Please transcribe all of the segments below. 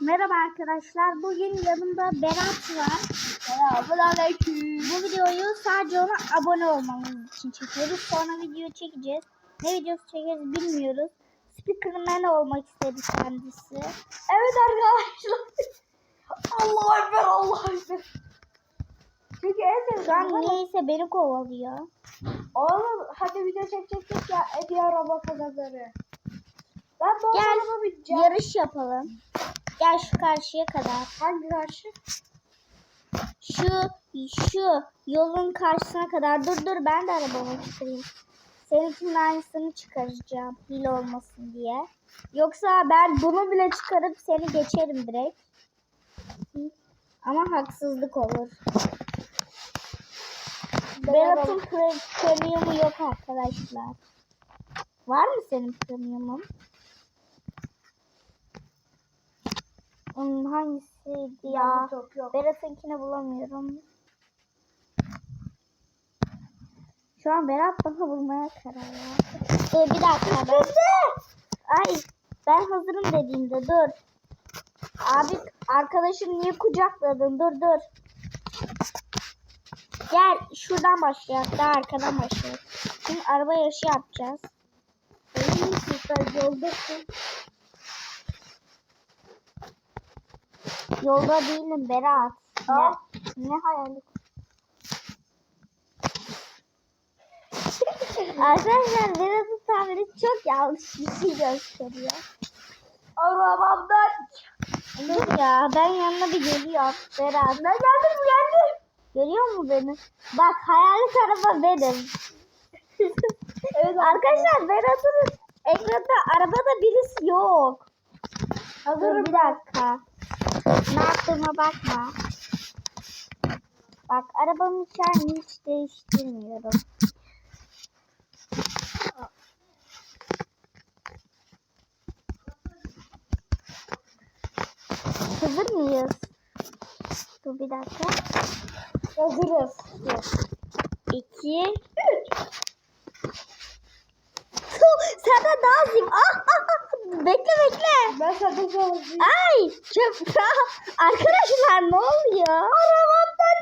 Merhaba arkadaşlar. Bugün yanımda Berat var. Selamünaleyküm. Bu videoyu sadece ona abone olmanız için çekiyoruz. Sonra video çekeceğiz. Ne videosu çekeriz bilmiyoruz. Speakerman olmak istedi kendisi. Evet arkadaşlar. Allah ekber Allah ekber. Çünkü en Şu an niyeyse beni kovalıyor. Oğlum hadi video çekecektik ya Edi araba kazanları. Ben bu Gel araba bineceğim. yarış yapalım. Gel şu karşıya kadar. Hangi karşı? Şu şu yolun karşısına kadar. Dur dur ben de arabamı çıkarayım. Seninkinin aynısını çıkaracağım. Hile olmasın diye. Yoksa ben bunu bile çıkarıp seni geçerim direkt. Ama haksızlık olur. Berat'ın pre- premiumu yok arkadaşlar. Var mı senin premiumun? Hmm, hangisiydi ya? Yok yok. Berat'ınkini bulamıyorum. Şu an Berat bana vurmaya karar verdi. Dur bir dakika ben. Ay ben hazırım dediğimde dur. Abi arkadaşım niye kucakladın? Dur dur. Gel şuradan başlayalım. Daha arkadan başlayalım. Şimdi araba yarışı yapacağız. Benim süper yoldasın. Yolda değilim Berat. Ne, ne hayali? Arkadaşlar Berat'ın tamiri çok yanlış bir şey gösteriyor. Arabamdan. Dur ya ben yanına bir geliyorum Berat. Ne geldim geldim. Görüyor mu beni? Bak hayalet araba benim. Evet Arkadaşlar Berat'ın ekranda arabada birisi yok. Hazırım. Bir dakika. Ne yaptığıma bakma. Bak arabamın içerisini hiç değiştirmiyorum. Hazır mıyız? Dur bir dakika. Hazırız. Bir, iki, Senden daha azim. Ah, ah, ah. Bekle bekle. Ben sana sorayım. Ay çöp. Arkadaşlar ne oluyor? Arabamdan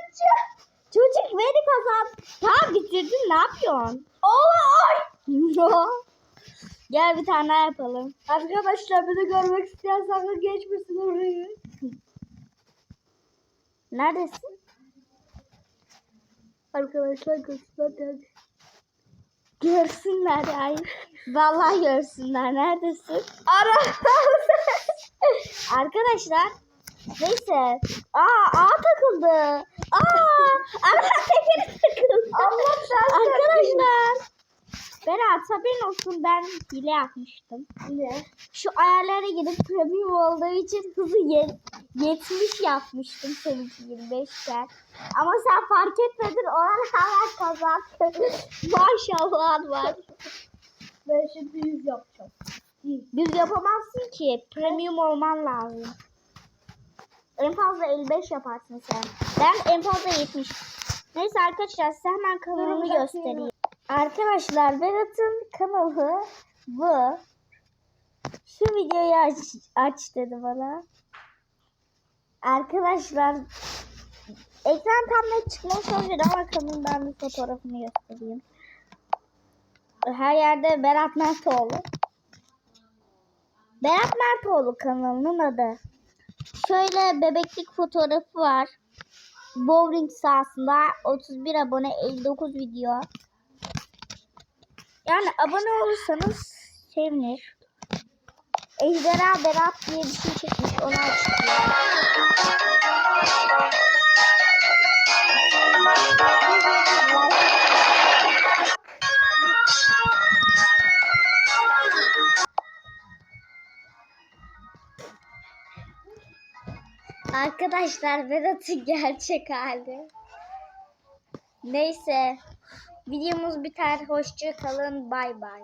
Çocuk beni kazan. Tamam bitirdin ne yapıyorsun? No. Gel bir tane yapalım. Arkadaşlar beni görmek isteyen sakın geçmesin orayı. Neredesin? Arkadaşlar geldi. Görsünler ay. Vallahi görsünler. Neredesin? Ara. Arkadaşlar neyse. Aa A takıldı. Aa araba tekeri takıldı. Allah sen Arkadaşlar. Berat haberin olsun ben hile yapmıştım. Ne? Şu ayarlara gidip premium olduğu için hızı ye- 70 yapmıştım seninki 25 iken. Ama sen fark etmedin ona rağmen kazandın. Maşallah var. Ben şimdi yüz yapacağım. Düz yapamazsın ki. Premium olman lazım. En fazla 55 yaparsın sen. Ben en fazla 70. Neyse arkadaşlar size hemen kanalımı göstereyim. Arkadaşlar Berat'ın kanalı bu. Şu videoyu aç, aç dedi bana. Arkadaşlar ekran tam net çıkmış olabilir ama kanalımdan bir fotoğrafını göstereyim. Her yerde Berat Mertoğlu. Berat Mertoğlu kanalının adı. Şöyle bebeklik fotoğrafı var. Bowling sahasında 31 abone 59 video. Yani abone olursanız sevinir. Ejderha Berat diye bir şey çekmiş onu açıklıyor. Arkadaşlar Vedat'ın gerçek hali. Neyse. Videomuz biter. Hoşça kalın. Bay bay.